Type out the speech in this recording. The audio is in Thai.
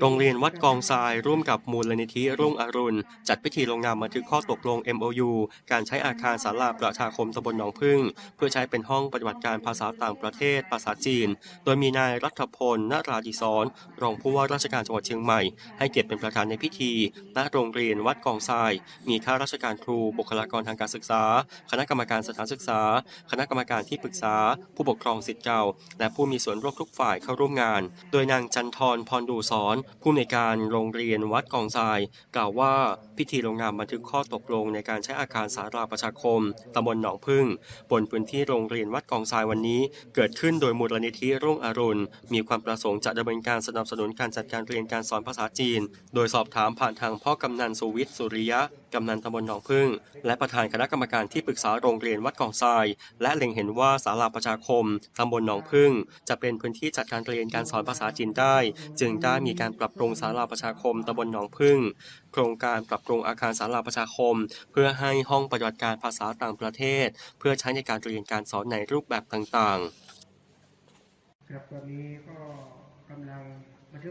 โรงเรียนวัดกองทรายร่วมกับมูลนิธิรุ่งอรุณ จัดพิธีลงนามบันทึกข้อตกลง MOU การใช้อาคารศาลาประชาคมตำบลหนองพึ่ง เพื่อใช้เป็นห้องปฏิบัติการภาษาต่างประเทศ ภาษาจีน โดยมีนายรัฐพลนราธิศรรองผู้ว่าราชการจังหวัดเชียงใหม่ ให้เกียรติเป็นประธานในพิธีณโรงเรียนวัดกองทราย มีข้าราชการครูบุคลากรทางการศึกษา คณะกรรมการสถานศึกษา คณะกรรมการที่ปรึกษา ผู้ปกครองสิทธิ์เก่า และผู้มีส่วนร่วมทุกฝ่ายเข้าร่วมงาน โดยนางจันทรพรดูสอนผู้อำนการโรงเรียนวัดกองทราย กล่าวว่าพิธีลงนามบันทึกข้อตกลงในการใช้อาคารสาราประชาคมตำบลหนองพึ่ง บนพื้นที่โรงเรียนวัดกองทรายวันนี้ เกิดขึ้นโดยมูลนิธิรุ่งอรุณ มีความประสงค์จะดำเนินการสนับสนุนการจัดการเรียนการสอนภาษาจีน โดยสอบถามผ่านทางพ่อกำนันสุวิทย์สุริยะกำนันตำบลหนองพึ่ง และประธานคณะกรรมการที่ปรึกษาโรงเรียนวัดกองทราย และเล็งเห็นว่าศาลาประชาคมตำบลหนองพึ่ง จะเป็นพื้นที่จัดการเรียนการสอนภาษาจีนได้จึงได้มีการปรับปรุงศาลาประชาคมตำบลหนองพึ่ง โครงการปรับปรุงอาคารศาลาประชาคม เพื่อให้ห้องปฏิบัติการภาษาต่างประเทศ เพื่อใช้ในการเรียนการสอนในรูปแบบต่างๆ ครับตอนนี้ก็กำลังบันทึก